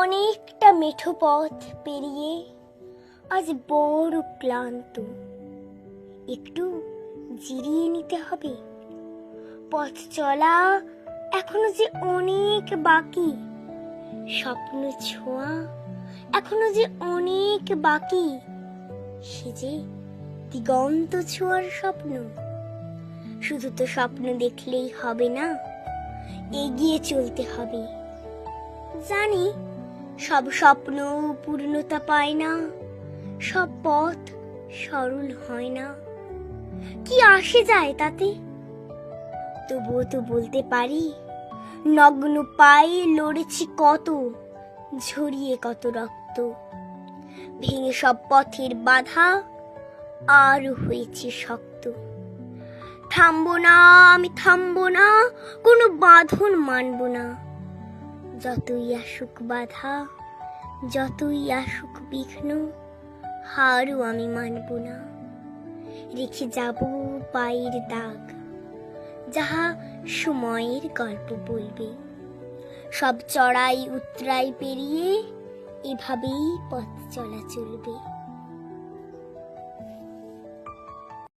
অনেকটা মেঠো পথ পেরিয়ে আজ বড় ক্লান্ত। একটু জিরিয়ে নিতে হবে। পথ চলা এখনও যে অনেক বাকি। স্বপ্ন ছোঁয়া এখনও যে অনেক বাকি। সে যে দিগন্ত ছোঁয়ার স্বপ্ন। শুধু তো স্বপ্ন দেখলেই হবে না, এগিয়ে চলতে হবে। জানি সব স্বপ্ন পূর্ণতা পায় না, সব পথ সরল হয় না। কি আসে যায় তাতে? তবুও তো বলতে পারি, নগ্ন পায়ে লড়েছি কত, ঝরিয়ে কত রক্ত। ভেঙে সব পথের বাধা আরও হয়েছে শক্ত। থামবো না, আমি থামবো না, কোনো বাঁধন মানবো না। যতই আসুক বাধা, যতই আসুক বিঘ্ন, হারও আমি মানব না। রেখে যাব পায়ের দাগ, যাহা সময়ের গল্প বলবে। সব চড়াই উতরাই পেরিয়ে এভাবেই পথ চলা চলবে।